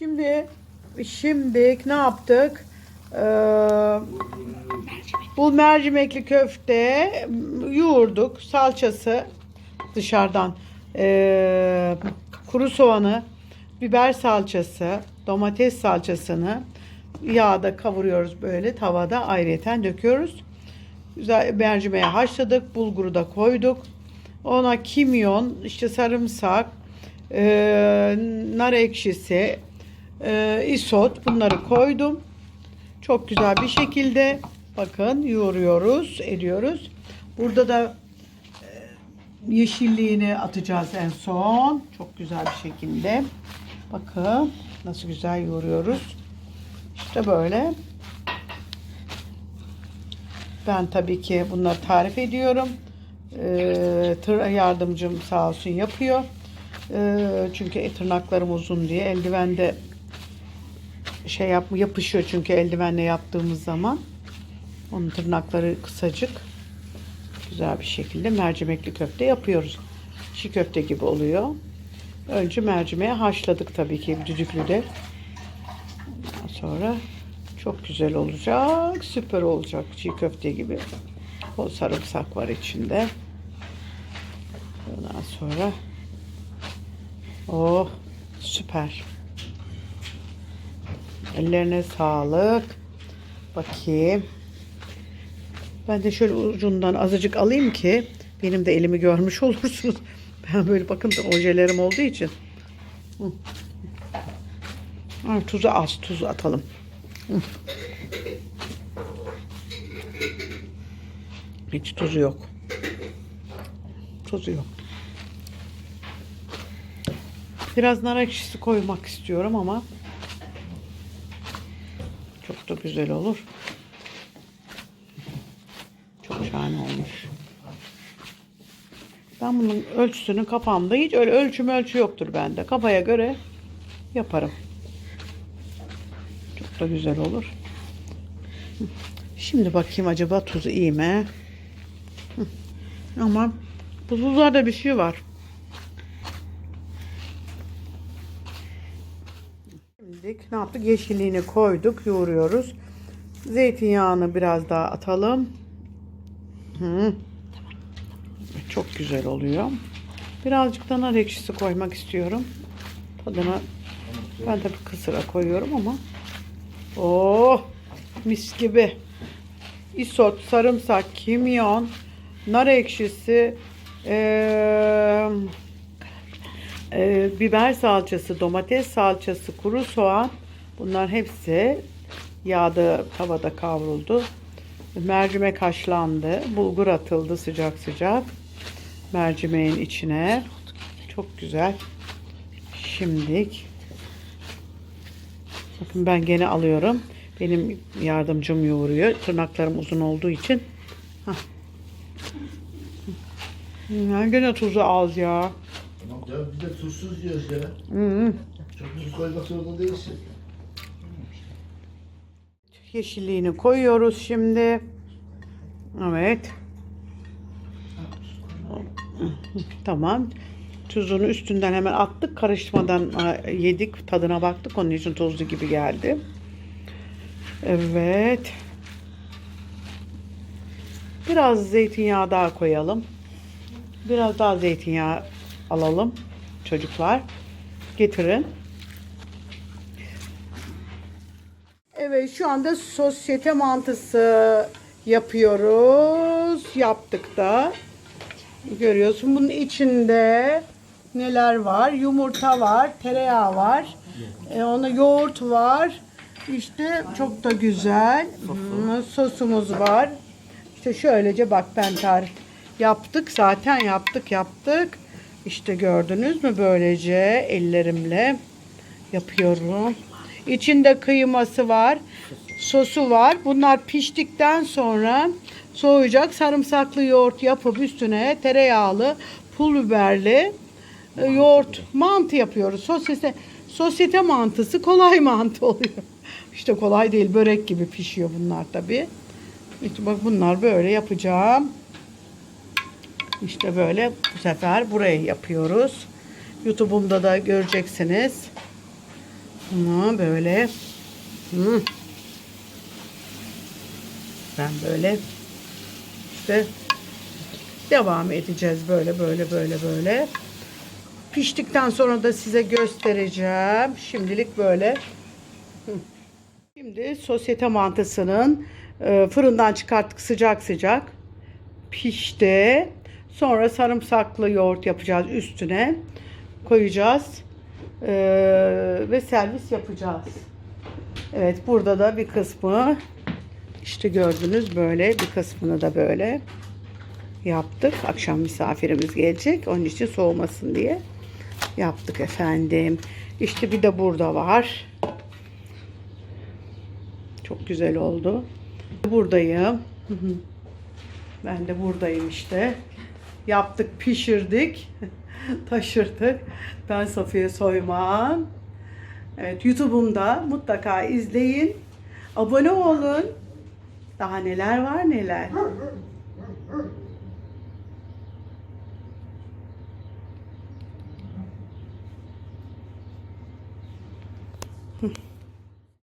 Şimdi şimdi ne yaptık? Ee, bu mercimekli köfte yoğurduk. Salçası dışarıdan. Ee, kuru soğanı, biber salçası, domates salçasını yağda kavuruyoruz böyle tavada ayrıyeten döküyoruz. Güzel mercimeği haşladık, bulguru da koyduk. Ona kimyon, işte sarımsak, e, nar ekşisi, e, isot bunları koydum. Çok güzel bir şekilde bakın yoğuruyoruz, ediyoruz. Burada da e, yeşilliğini atacağız en son. Çok güzel bir şekilde. Bakın nasıl güzel yoğuruyoruz. İşte böyle. Ben tabii ki bunları tarif ediyorum. Ee, tır yardımcım sağ olsun yapıyor. Ee, çünkü tırnaklarım uzun diye eldivende şey yap yapışıyor çünkü eldivenle yaptığımız zaman. Onun tırnakları kısacık. Güzel bir şekilde mercimekli köfte yapıyoruz. Çiğ köfte gibi oluyor. Önce mercimeği haşladık tabii ki düdüklüde. Ondan sonra çok güzel olacak. Süper olacak çiğ köfte gibi. O sarımsak var içinde. Ondan sonra oh süper. Ellerine sağlık. Bakayım. Ben de şöyle ucundan azıcık alayım ki benim de elimi görmüş olursunuz. Ben böyle bakın da ojelerim olduğu için. Ha, tuzu az tuz atalım. Hiç tuzu yok. Tuzu yok. Biraz nar ekşisi koymak istiyorum ama da güzel olur. Çok şahane olmuş. Ben bunun ölçüsünü kafamda hiç öyle ölçüm ölçü yoktur bende. Kafaya göre yaparım. Çok da güzel olur. Şimdi bakayım acaba tuzu iyi mi? Ama bu tuzlarda bir şey var. Şimdi ne yaptık? Yeşilliğini koyduk, yoğuruyoruz. Zeytinyağını biraz daha atalım. Hı. Çok güzel oluyor. Birazcık da nar ekşisi koymak istiyorum. Tadına ben bir kısıra koyuyorum ama oh mis gibi. Isot, sarımsak, kimyon, nar ekşisi, eee, eee, biber salçası, domates salçası, kuru soğan bunlar hepsi yağda tavada kavruldu. Mercimek haşlandı. Bulgur atıldı sıcak sıcak. Mercimeğin içine. Çok güzel. Şimdilik. Bakın ben gene alıyorum. Benim yardımcım yoğuruyor. Tırnaklarım uzun olduğu için. Hah. Ya gene tuzu az ya. Ya biz de tuzsuz yiyoruz ya. Hı hı. Çok tuz koymak zorunda değilsin. Yeşilliğini koyuyoruz şimdi. Evet. Tamam. Tuzunu üstünden hemen attık. Karıştırmadan e, yedik. Tadına baktık. Onun için tuzlu gibi geldi. Evet. Biraz zeytinyağı daha koyalım. Biraz daha zeytinyağı alalım. Çocuklar. Getirin. Evet şu anda sosyete mantısı yapıyoruz. Yaptık da. Görüyorsun bunun içinde neler var? Yumurta var, tereyağı var. E, ona yoğurt var. İşte çok da güzel. Sosumuz var. İşte şöylece bak ben tarif yaptık. Zaten yaptık yaptık. İşte gördünüz mü böylece ellerimle yapıyorum. İçinde kıyması var. Sosu var. Bunlar piştikten sonra soğuyacak. Sarımsaklı yoğurt yapıp üstüne tereyağlı, pul biberli e, yoğurt mantı yapıyoruz. Sosyete, sosyete mantısı kolay mantı oluyor. İşte kolay değil. Börek gibi pişiyor bunlar tabii. İşte bak bunlar böyle yapacağım. İşte böyle bu sefer burayı yapıyoruz. YouTube'umda da göreceksiniz. Ama böyle. Ben böyle işte devam edeceğiz böyle böyle böyle böyle. Piştikten sonra da size göstereceğim. Şimdilik böyle. Şimdi sosyete mantısının e, fırından çıkarttık sıcak sıcak. Pişti. Sonra sarımsaklı yoğurt yapacağız üstüne. Koyacağız. E, ve servis yapacağız. Evet burada da bir kısmı işte gördünüz böyle bir kısmını da böyle yaptık. Akşam misafirimiz gelecek. Onun için soğumasın diye yaptık efendim. İşte bir de burada var. Çok güzel oldu. Buradayım. Ben de buradayım işte. Yaptık, pişirdik, taşırdık. Ben Safiye Soyman. Evet, YouTube'umda mutlaka izleyin. Abone olun. Daha neler var neler.